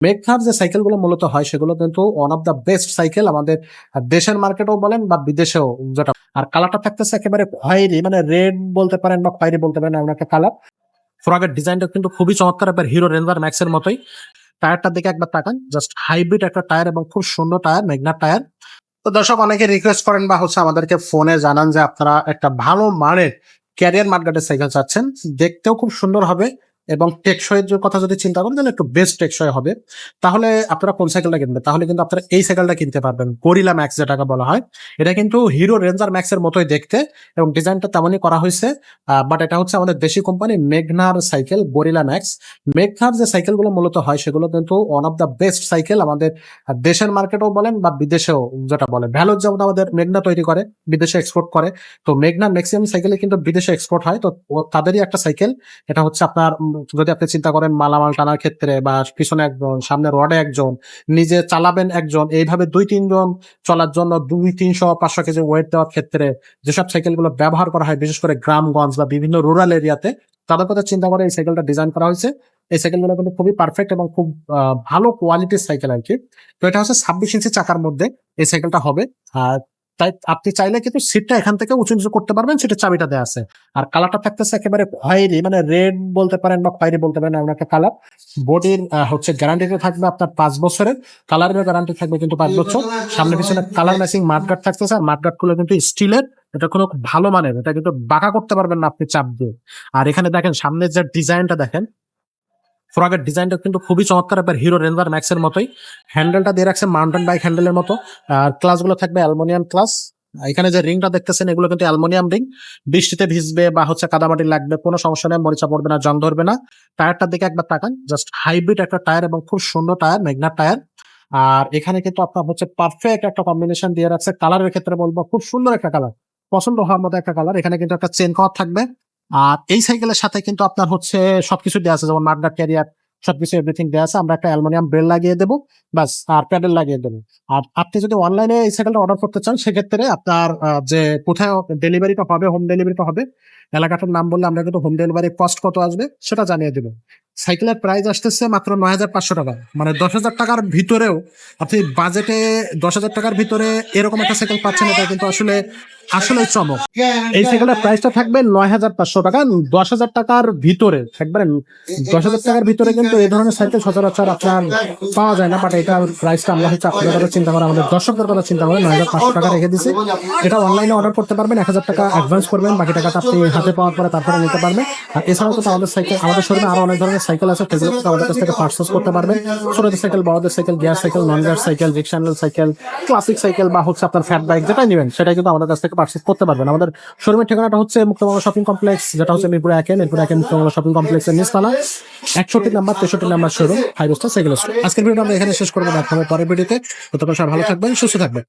মেঘনার যে সাইকেলগুলো মূলত হয়, সেগুলো কিন্তু one of the best cycle আমাদের দেশের মার্কেটেও বলেন বা বিদেশেও যেটা। আর কালারটা থাকতেছে একেবারে খয়েরি মানে রেড বলতে পারেন বা খয়েরি বলতে পারেন এমন একটা কালার ফ্রগের ডিজাইনটা কিন্তু খুবই চমৎকার এবার হিরো রেঞ্জার ম্যাক্সের মতোই। টায়ারটার দিকে একবার তাকান জাস্ট হাইব্রিড একটা টায়ার এবং খুব সুন্দর টায়ার মেঘনার টায়ার তো দর্শক, অনেকে রিকোয়েস্ট করেন বা হচ্ছে আমাদেরকে ফোনে জানান যে আপনারা একটা ভালো মানের ক্যারিয়ার মার্কেটের সাইকেল চাচ্ছেন। দেখতেও খুব সুন্দর হবে। এবং টেকসইয়ের কথা যদি চিন্তা করেন, তাহলে একটু বেস্ট টেকসই হবে। তাহলে আপনারা কোন সাইকেলটা কিনবেন? তাহলে কিন্তু আপনারা এই সাইকেলটা কিনতে পারবেন। গরিলা ম্যাক্স যেটাকে বলা হয়। এটা কিন্তু হিরো রেঞ্জার ম্যাক্সের মতোই দেখতে এবং ডিজাইনটা তেমনই করা হয়েছে। বাট এটা হচ্ছে আমাদের দেশি কোম্পানি মেঘনার সাইকেল গরিলা ম্যাক্স মেঘনার যে সাইকেলগুলো মূলত হয়, সেগুলো কিন্তু one of the best cycle আমাদের দেশের মার্কেটেও বলেন বা বিদেশেও যেটা বলে ভ্যালোর যেমন আমাদের মেঘনা তৈরি করে, বিদেশে এক্সপোর্ট করে। তো মেঘনা ম্যাক্সিমাম সাইকেলে কিন্তু বিদেশে এক্সপোর্ট হয়। তো তাদেরই একটা সাইকেল এটা হচ্ছে আপনার যদি আপনি চিন্তা করেন মালামাল টানার ক্ষেত্রে বা পিছনে একজন, সামনে রডে একজন, নিজে চালাবেন একজন, এইভাবে দুই, তিনজন চলার জন্য দুই, তিনশো, পাঁচশো কেজি ওয়েট দেওয়ার ক্ষেত্রে যেসব সাইকেলগুলো ব্যবহার করা হয়, বিশেষ করে গ্রামগঞ্জ বা বিভিন্ন রুরাল এরিয়াতে তাদের কথা চিন্তা করে এই সাইকেলটা ডিজাইন করা হয়েছে। এই সাইকেলগুলো কিন্তু খুবই পারফেক্ট এবং খুব ভালো কোয়ালিটির সাইকেল আর কি। তো এটা হচ্ছে ছাব্বিশ ইঞ্চি চাকার মধ্যে এই সাইকেলটা হবে। আর তাই আপনি চাইলে কিন্তু সিটটা এখান থেকে উঁচু নিচু করতে পারবেন সেটা চাবিটা দেওয়া আছে। আর কালারটা থাকতেছে একেবারে খয়েরি মানে রেড বলতে পারেন বা খয়েরি বলতে পারেন এমন একটা কালার বডির হচ্ছে গ্যারান্টিতে থাকবে আপনার পাঁচ বছরের কালারের গ্যারান্টি থাকবে কিন্তু পাঁচ বছর। সামনে পিছনে কালার ম্যাচিং মাঠগার্ড থাকতেছে আর মাঠগার্ডগুলো কিন্তু স্টিলের এটা কোনো ভালো মানের এটা কিন্তু বাঁকা করতে পারবেন না আপনি চাপ দিয়ে। আর এখানে দেখেন সামনের যে ডিজাইনটা দেখেন ফ্রগের ডিজাইনটা কিন্তু খুবই চমৎকার। এবার হিরো রেঞ্জার ম্যাক্সের মতোই। হ্যান্ডেলটা দিয়ে রাখছে মাউন্টেন বাইক হ্যান্ডেলের মতো। আর ক্লাসগুলো থাকবে অ্যালমোনিয়াম ক্লাস এখানে যে রিংটা দেখতেছেন, এগুলো কিন্তু অ্যালমোনিয়াম রিং বৃষ্টিতে ভিজবে বা হচ্ছে কাদামাটি লাগবে, কোনো সমস্যা নেই, মরিচা পড়বে না, জং ধরবে না। টায়ারটার দিকে একবার তাকান জাস্ট হাইব্রিড একটা টায়ার এবং খুব সুন্দর টায়ার মেঘনার টায়ার আর এখানে কিন্তু আপনার হচ্ছে পারফেক্ট একটা কম্বিনেশন দিয়ে রাখছে। কালারের ক্ষেত্রে বলব, খুব সুন্দর একটা কালার পছন্দ হওয়ার মতো একটা কালার এখানে কিন্তু একটা চেন কভার থাকবে। আর এই সাইকেলের সাথে কিন্তু আপনার হচ্ছে সবকিছু দেওয়া আছে, যেমন মাডগার্ড ক্যারিয়ার সবকিছু এভরিথিং দেওয়া আছে, আমরা একটা অ্যালুমিনিয়াম বেল লাগিয়ে দেবো বাস আর প্যাডেল লাগিয়ে দেবো। আর আপনি যদি অনলাইনে এই সাইকেলটা অর্ডার করতে চান, সেক্ষেত্রে আপনার যে কোথায় ডেলিভারিটা হবে হোম ডেলিভারিটা হবে, এলাকাটার নাম বললে আমরা কিন্তু হোম ডেলিভারি কস্ট কত আসবে, সেটা জানিয়ে দেবো। সাইকেলের প্রাইস আসতেছে মাত্র নয় হাজার পাঁচশো টাকা মানে দশ হাজার টাকার ভিতরেও আপনি বাজেটে দশ হাজার টাকার ভিতরে এরকম একটা সাইকেল পাচ্ছেন, এটা কিন্তু আসলে আসলে চমক। এই সাইকেলের প্রাইসটা থাকবে নয় হাজার পাঁচশো টাকা দশ হাজার টাকার ভিতরে একবারে দশ হাজার টাকার ভিতরে কিন্তু এই ধরনের সাইকেল সচরাচর আপনার পাওয়া যায় না বাট এটার প্রাইসটা আমরা হচ্ছে আপনাদের কথা চিন্তা করে আমাদের দর্শকদের কথা চিন্তা করে নয় হাজার পাঁচশো টাকা রেখে দিছি। এটা অনলাইনে অর্ডার করতে পারবেন এক হাজার টাকা অ্যাডভান্স করবেন বাকি টাকাটা আপনি হাতে পাওয়ার পরে তারপরে নিতে পারবেন। আর এছাড়াও তো আমাদের সাইকেল আমাদের শোরুমে আরও অনেক ধরনের সাইকেল আছে সেগুলো কিন্তু আমাদের কাছ থেকে পার্সেস করতে পারবেন। ছোটদের সাইকেল বড়দের cycle gear cycle non gear cycle রিক্সান্ডেল cycle classic cycle বা হচ্ছে আপনার ফ্যাট বাইক যেটাই নেবেন সেটাই কিন্তু আমাদের কাছ থেকে পার্সেস করতে পারবেন। আমাদের শোরুমের ঠিকানাটা হচ্ছে মুক্তবাংলা শপিং কমপ্লেক্স যেটা হচ্ছে মিরপুর একে মিরপুর একে মুক্তবাংলা শপিং কমপ্লেক্সের নিচতলা, একষট্টি নাম্বার, তেষট্টি নাম্বার শোরুম ফাইভ স্টার সেগুলো আজকের ভিডিও আমরা এখানে শেষ করব, দেখা হবে পরের ভিডিওতে। ততক্ষণ সব ভালো থাকবেন, সুস্থ থাকবেন।